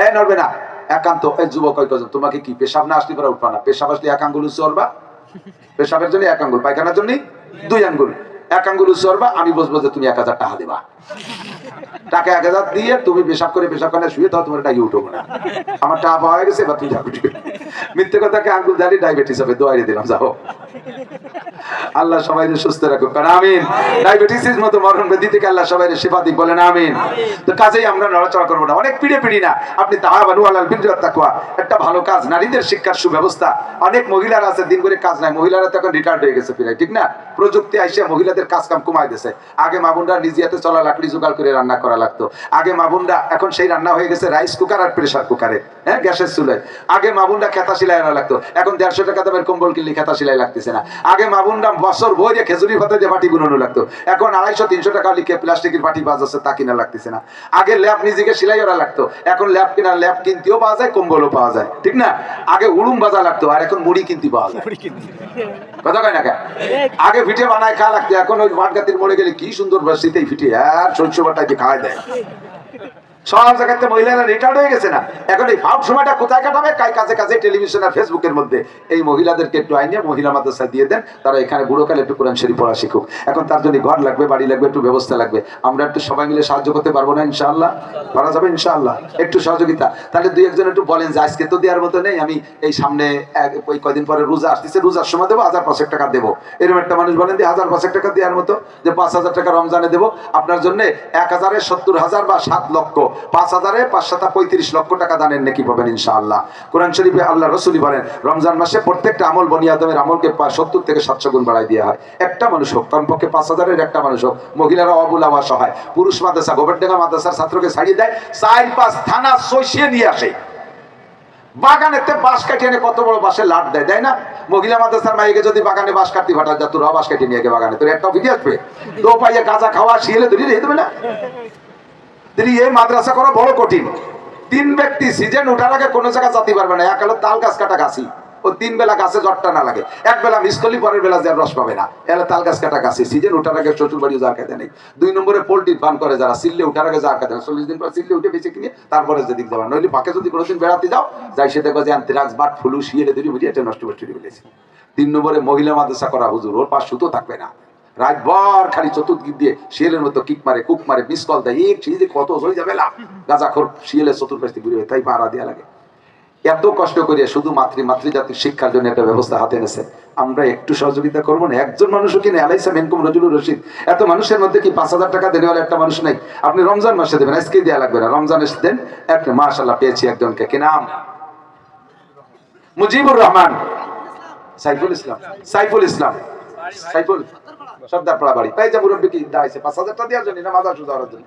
এ, নড়বে না। একান্ত। এই যুবক কজন। তোমাকে কি, পেশাব না আসলে পরে উঠবা না? পেশাব আসলে এক আঙ্গুল করবা। পেশাবের জন্য এক আঙ্গুল। পায়খানার জন্য দুই আঙ্গুল। এক আঙ্গুল করবা, আমি বসবো যে তুমি এক হাজার টাকা দেবা। টাকা এক হাজার দিয়ে তুমি পেশাব করে পেশাব করে শুয়ে তাও তোমার টাকা উঠবো না। আমার টাকা পাওয়া গেছে, এবার তুমি মিথ্যে কথাকে আঙ্গুল দাঁড়িয়ে ডায়াবেটিস হবে দোয়ারি দিলাম, যাও। আল্লাহ সবাই সুস্থ রাখুক। কারণ আমিন। ডায়াবেটিস মতো মরণ ব্যাধি থেকে আল্লাহ সবাই সেবা দিক বলেন আমিন। তো কাজেই আমরা নড়াচড়া করব না। অনেক পিড়ে পিড়ি না। আপনি তাহাবানু আল্লাহ বিদ্রোহ তাকুয়া একটা ভালো কাজ। নারীদের শিক্ষার সুব্যবস্থা। অনেক মহিলারা আছে দিন করে কাজ নাই। মহিলারা এখন রিটায়ার্ড হয়ে গেছে প্রায় ঠিক না? প্রযুক্তি আইসে মহিলাদের কাজ কাম কমাই দিছে। আগে মাবুনরা নিজে হাতে চলা লাকড়ি জোগাড় করে রান্না করা লাগতো। আগে মাবুনরা এখন সেই রান্না হয়ে গেছে রাইস কুকার আর প্রেসার কুকারে হ্যাঁ গ্যাসের চুলায়। আগে মাবুনরা খেতা সিলাই লাগতো। এখন দেড়শো টাকা দামের কম্বল কিনলে খেতা সিলাই লাগতেছে না। আগে মাবুনরা বছর বই যে খেজুরি ভাতে যে বাটি গুনানো লাগতো। এখন আড়াইশো তিনশো টাকা লিখে প্লাস্টিকের বাটি বাজাচ্ছে তা কিনা লাগতেছে না। আগে ল্যাব নিজেকে সিলাই করা লাগতো এখন ল্যাব কিনা ল্যাব কিনতেও পাওয়া যায় কম্বলও পাওয়া যায়। ঠিক না? আগে উড়ুম বাজা লাগতো আর এখন মুড়ি কিনতে পাওয়া যায়। কথা কয় না কেন? আগে পিঠে বানায় খা লাগতো এখন ওই মাঠগাতির মরে গেলে কি সুন্দর শীতেই ফিটে আর শস্য বাটাকে খাওয়াই দেয়। জায়গাতে মহিলারা হয়ে গেছে না। সময়টা কোথায় টেলিভিশন আর ফেসবুকের মধ্যে। এই মহিলাদেরকে একটু আইনে মহিলা দিয়ে দেন। তারা এখানে একটু কোরআন শিখুক। এখন তার জন্য ঘর লাগবে, বাড়ি লাগবে, একটু ব্যবস্থা লাগবে। আমরা একটু সবাই মিলে সাহায্য করতে পারব না যাবে একটু সহযোগিতা। তাহলে একজন একটু বলেন যে, আজকে তো দেওয়ার মতো নেই, আমি এই সামনে ওই পরে রোজা আসতেছে, রোজার সময় দেবো, হাজার পাঁচেক টাকা দেবো। এরকম একটা মানুষ বলেন যে, হাজার পাঁচেক টাকা দেওয়ার মতো, যে পাঁচ হাজার টাকা রমজানে দেবো। আপনার জন্য এক হাজারে সত্তর হাজার বা সাত লক্ষ পাঁচ হাজারে পাঁচ সাতা পঁয়ত্রিশ লক্ষ টাকা দানের নাকি পাবেন ইনশাআল্লাহ। কোরআন শরীফে আল্লাহ রসুলি বলেন, রমজান মাসে প্রত্যেকটা আমল বনি আদমের আমলকে সত্তর থেকে সাতশো গুণ বাড়াই দেওয়া হয়। একটা মানুষ হোক, কমপক্ষে পাঁচ হাজারের একটা মানুষ হোক, মহিলারা অবুল হয়, পুরুষ মাদ্রাসা, গোবরডেঙ্গা মাদ্রাসার ছাত্রকে ছাড়িয়ে দেয়, চার পাঁচ থানা সইসিয়ে নিয়ে আসে। বাগানেতে বাঁশ কাটিয়ে এনে কত বড় বাঁশের লাট দেয়, তাই না? মহিলা মাদ্রাসার মাইকে যদি বাগানে বাঁশ কাটতে ফাটা যা তোর বাঁশ কাটিয়ে নিয়ে বাগানে, তোর একটাও ফিরে আসবে। দো পাইয়ে গাঁজা খাওয়া শিয়েলে ধরে রেখে দেবে না? তিনি এই মাদ্রাসা করা বড় কঠিন। তিন ব্যক্তি সিজন উঠার আগে কোনো জায়গা যাতে পারবে না। এক হলো তাল গাছ কাটা গাছি। ও তিন বেলা গাছে জটটা না লাগে। এক বেলা মিসকলি পরের বেলা যে রস পাবে না। এলা তাল গাছ কাটা গাছি। সিজন উঠার আগে শ্বশুর বাড়ি যার খেতে নেই। দুই নম্বরে পোল্ট্রি ফার্ম করে যারা। সিল্লে উঠার আগে যার খেতে চল্লিশ দিন পর সিল্লে উঠে বেঁচে কিনে তারপরে যেদিক যাবে। নইলে ফাঁকে যদি কোনোদিন বেড়াতে যাও, যাই সে দেখো যে অ্যান্থ্রাক্স বাট ফ্লু শিয়ে ধরে বুঝিয়ে এটা নষ্ট করে ফেলেছে তিন নম্বরে মহিলা মাদ্রাসা করা হুজুর। ওর পাশ সুতো থাকবে না। রাতভর খালি চতুর্দিক দিয়ে শিয়ালের মতো কিক মারে, কুক মারে মিস কল দেয় এক কত হয়ে যাবে না গাঁজাখোর শিয়ালের চতুর্পাশ থেকে ঘুরে তাই পাড়া দেওয়া লাগে। এত কষ্ট করে শুধু মাতৃ, মাতৃজাতির শিক্ষার জন্য একটা ব্যবস্থা হাতে এনেছে। আমরা একটু সহযোগিতা করব না? একজন মানুষও কিনে আলাইসা মেনকুম রজুলুর রশিদ। এত মানুষের মধ্যে কি পাঁচ হাজার টাকা দেওয়ার একটা মানুষ নাই? আপনি রমজান মাসে দেবেন, আজকে দেওয়া লাগবে না। রমজান এসে দেন একটা মাশাল্লাহ পেয়েছি একজনকে। কি নাম? মুজিবুর রহমান। সাইফুল ইসলাম। সাইফুল ইসলাম। সাইফুল। সর্দার পাড়া বাড়ি। তাই যে মুরব্বী দাঁড়াইছে পাঁচ হাজার টাকা দেওয়ার জন্য না জন্য।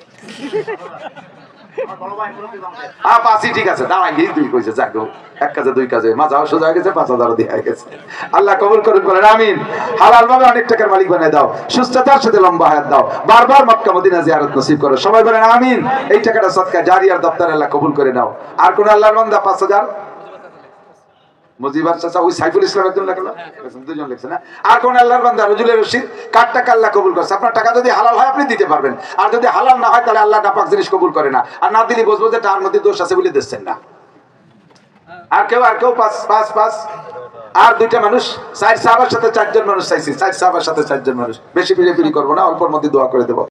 আছে। আল্লাহ কবুল করুন বলেন আমিন। হালাল ভাবে অনেক টাকার মালিক বানিয়ে দাও। সুস্থতার সাথে লম্বা দাও। বারবার মক্কা, মদিনা জিয়ারত নসিব করো। সবাই বলেন, আমিন। এই টাকাটা সৎকার, জারিয়ার দপ্তর আল্লাহ কবুল করে নাও। আর কোন আল্লাহর পাঁচ হাজার? মুজিবার চাচা ওই সাইফুল ইসলাম একজন লেখলো দুজন লিখছে না? আর কোন আল্লাহর বান্দা নজরুলের রশিদ কার টাকা আল্লাহ কবুল করছে। আপনার টাকা যদি হালাল হয় আপনি দিতে পারবেন। আর যদি হালাল না হয় তাহলে আল্লাহ নাপাক জিনিস কবুল করে না। আর না দিলে বুঝব যে তার মধ্যে দোষ আছে বলে দিচ্ছেন না। আর কেউ আর কেউ পাঁচ পাঁচ পাঁচ। আর দুইটা মানুষ চার সাহাবার সাথে চারজন মানুষ চাইছি। চার সাহাবার সাথে চারজন মানুষ। বেশি ফিরে ফিরি করব না অল্পর মধ্যে দোয়া করে দেবো।